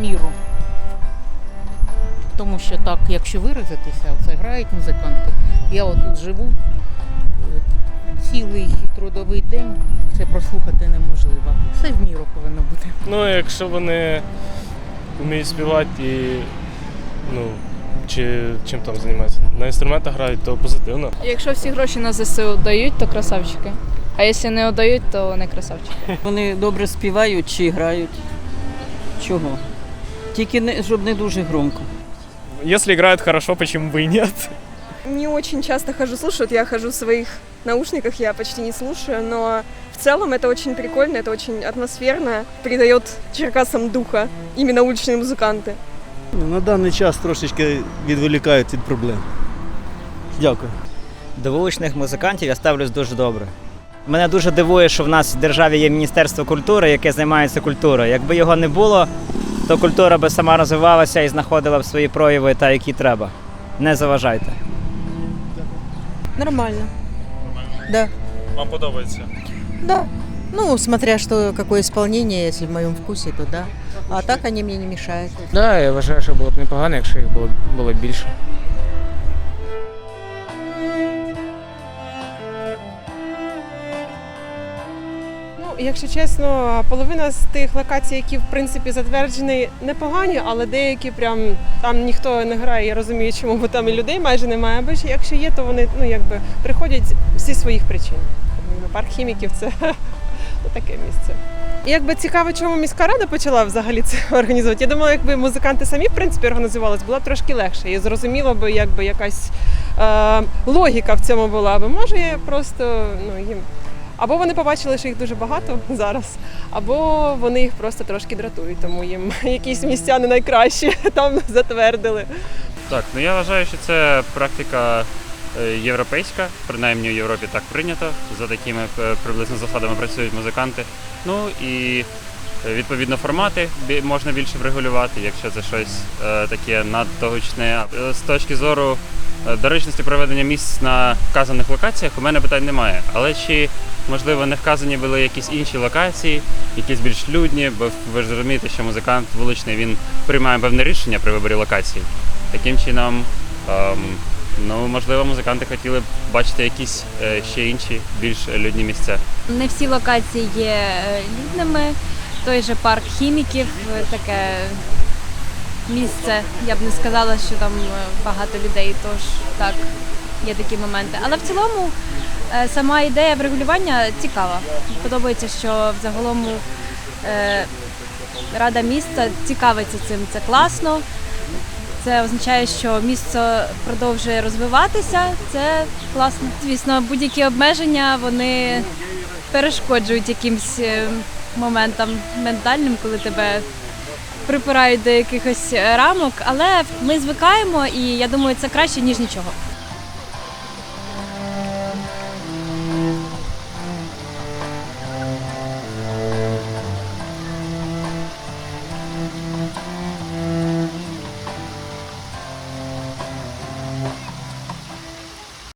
міру. Тому що так, якщо виразитися, це грають музиканти. Я отут живу е, цілий трудовий день, це прослухати неможливо. Все в міру. Ну, якщо вони вміють співати і ну, чи чим там займаються, на інструментах грають, то позитивно. Якщо всі гроші на ЗСУ дають, то красавчики. А якщо не дають, то не красавчики. Вони добре співають чи грають. Чого? Тільки не, щоб не дуже громко. Якщо грають хорошо, почему бы и нет? Не очень часто хожу слушать, я хожу в своих наушниках, я почти не слушаю, но в целом это очень прикольно, это очень атмосферно, придает черкасам духа именно уличные музыканты. Ну, На даний час трошечки відволікають від проблем. Дякую. До вуличних музикантів я ставлюсь дуже добре. Мене дуже дивує, що в нас в державі є Міністерство культури, яке займається культурою. Якби його не було, то культура би сама розвивалася і знаходила б свої прояви та які треба. Не заважайте. Нормально. Нормально? Да, Вам подобається? да. Ну, смотря что, какое исполнение, если в моем вкусе, то да. А так они мне не мешают. Да, я вважаю, що було б непогано, якщо їх було, було більше. Якщо чесно, половина з тих локацій, які в принципі затверджені, непогані, але деякі прям там ніхто не грає. Я розумію, чому, бо там і людей майже немає. Або ж якщо є, то вони ну якби приходять зі своїх причин. Ну, Парк хіміків це таке місце. Якби цікаво, чому міська рада почала взагалі це організувати. Я думала, якби музиканти самі в принципі організувалися, було б трошки легше. І зрозуміло би, якби якась е, логіка в цьому була. Бо може просто ну їм або вони побачили, що їх дуже багато зараз, або вони їх просто трошки дратують, тому їм якісь місця не найкращі там затвердили. Так, ну я вважаю, що це практика е, європейська, принаймні в Європі так прийнято. За такими е, приблизно засадами працюють музиканти. Ну і відповідно формати можна більше врегулювати, якщо це щось е, таке надто гучне. Е, З точки зору е, доречності проведення місць на вказаних локаціях у мене питань немає. Але чи можливо не вказані були якісь інші локації, якісь більш людні, бо ви ж розумієте, що музикант вуличний він приймає певне рішення при виборі локації. Таким чином, ем, ну можливо, музиканти хотіли б бачити якісь ще інші більш людні місця. Не всі локації є людними. Той же парк хіміків, е, таке місце. Я б не сказала, що там е, багато людей, тож так, є такі моменти. Але в цілому е, сама ідея врегулювання цікава. Подобається, що взагалом Рада міста цікавиться цим. Це класно. Це означає, що місто продовжує розвиватися. Це класно. Звісно, будь-які обмеження вони перешкоджують якимсь моментам ментальним, коли тебе припирають до якихось рамок. Але ми звикаємо, і я думаю, це краще ніж нічого.